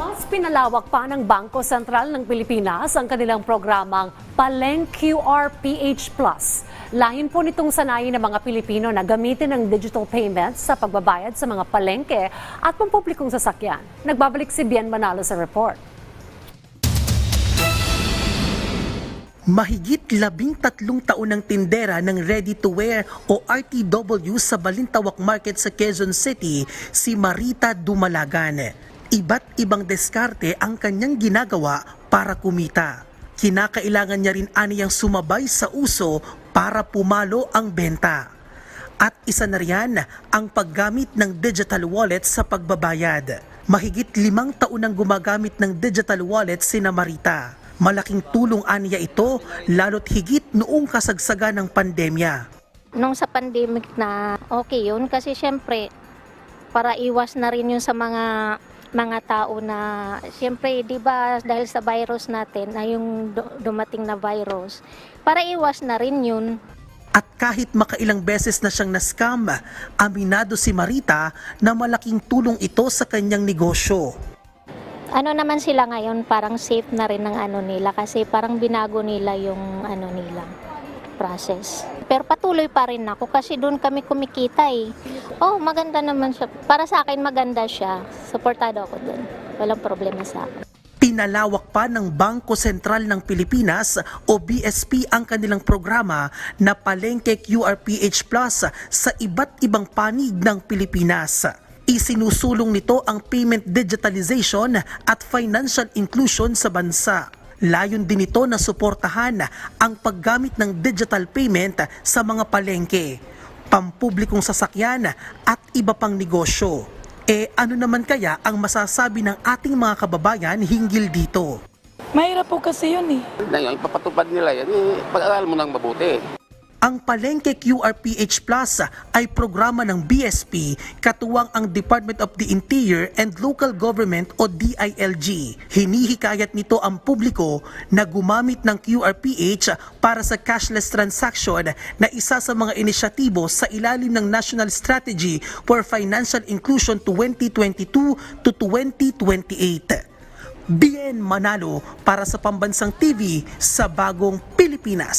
Mas pinalawak pa ng Bangko Sentral ng Pilipinas ang kanilang programang Paleng QR PH Plus. Lahin po nitong sanayin ng mga Pilipino na gamitin ang digital payments sa pagbabayad sa mga palengke at pampublikong sasakyan. Nagbabalik si Bien Manalo sa report. Mahigit labing tatlong taon ng tindera ng ready-to-wear o RTW sa Balintawak Market sa Quezon City, si Marita Dumalagan. Iba't ibang diskarte ang kanyang ginagawa para kumita. Kinakailangan niya rin aniyang sumabay sa uso para pumalo ang benta. At isa na riyan ang paggamit ng digital wallet sa pagbabayad. Mahigit limang taon nang gumagamit ng digital wallet si Marita. Malaking tulong aniya ito lalo't higit noong kasagsagan ng pandemya. Nung sa pandemic na okay yun kasi syempre para iwas na rin yun sa mga mga tao na syempre 'di ba dahil sa virus natin na yung du- dumating na virus para iwas na rin yun At kahit makailang beses na siyang na-scam, aminado si Marita na malaking tulong ito sa kanyang negosyo. ano naman sila ngayon parang safe na rin ng ano nila kasi parang binago nila yung ano nila process. Pero patuloy pa rin ako kasi doon kami kumikita eh. Oh, maganda naman siya. Para sa akin maganda siya. Suportado ako doon. Walang problema sa akin. Pinalawak pa ng Bangko Sentral ng Pilipinas o BSP ang kanilang programa na Palengke QRPH Plus sa iba't ibang panig ng Pilipinas. Isinusulong nito ang payment digitalization at financial inclusion sa bansa. Layon din ito na suportahan ang paggamit ng digital payment sa mga palengke, pampublikong sasakyan at iba pang negosyo. E ano naman kaya ang masasabi ng ating mga kababayan hinggil dito? Mahirap po kasi yun eh. na yun, ipapatupad nila yan, eh, pag-aral mo ng mabuti. Ang Palengke QRPH Plus ay programa ng BSP katuwang ang Department of the Interior and Local Government o DILG. Hinihikayat nito ang publiko na gumamit ng QRPH para sa cashless transaction na isa sa mga inisyatibo sa ilalim ng National Strategy for Financial Inclusion 2022 to 2028. Bien Manalo para sa Pambansang TV sa Bagong Pilipinas.